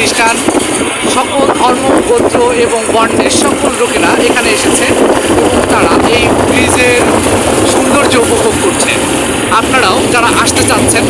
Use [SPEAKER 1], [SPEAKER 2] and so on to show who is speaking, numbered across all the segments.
[SPEAKER 1] খ্রিস্টান সকল ধর্ম গোত্র এবং বর্ণের সকল লোকেরা এখানে এসেছে এবং তারা এই ব্রিজের সৌন্দর্য উপভোগ করছে। আপনারাও যারা আসতে চাচ্ছেন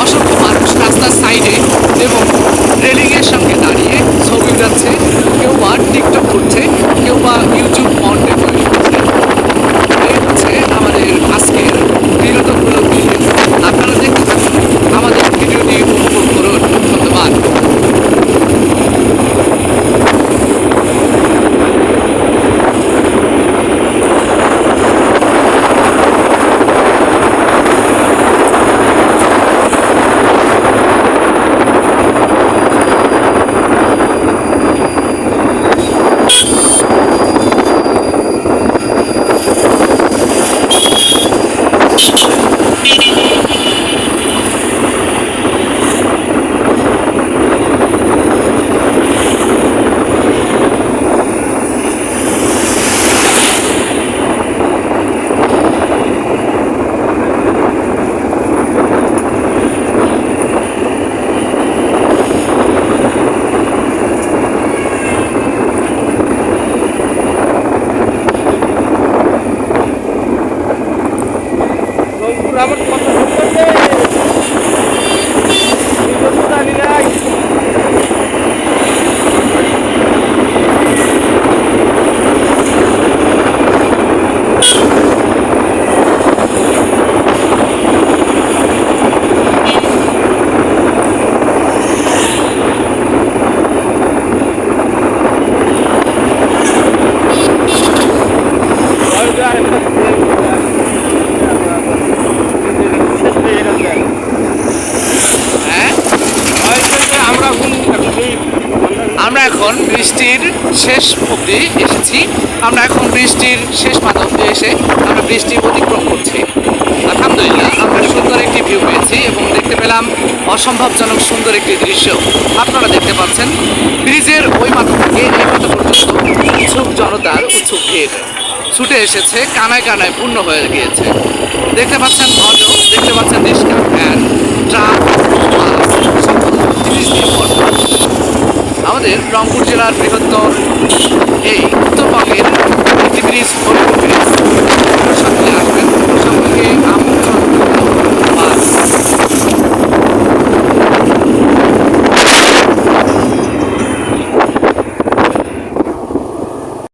[SPEAKER 1] অসংখ্য মানুষ রাস্তার সাইডে এবং রেলিংয়ের সঙ্গে দাঁড়িয়ে আমরা এখন বৃষ্টির শেষ অবধি এসেছি। আমরা এখন বৃষ্টির শেষ মাধ্যমে এসে আমরা বৃষ্টি অতিক্রম করছি। আলহামদুলিল্লাহ, আমরা সুন্দর একটি ভিউ পেয়েছি এবং দেখতে পেলাম অসম্ভবজনক সুন্দর একটি দৃশ্য। আপনারা দেখতে পাচ্ছেন, ব্রিজের ওই মাথা থেকে এই মাথা পর্যন্ত উৎসুক জনতার উৎসুক ভিড়। ছুটে এসেছে, কানায় কানায় পূর্ণ হয়ে গিয়েছে। দেখতে পাচ্ছেন অটো দেখতে পাচ্ছেন রিক্সা ভ্যান। ট্রাক আমাদের রংপুর জেলার বৃহত্তর এই উত্তরবঙ্গের স্কুল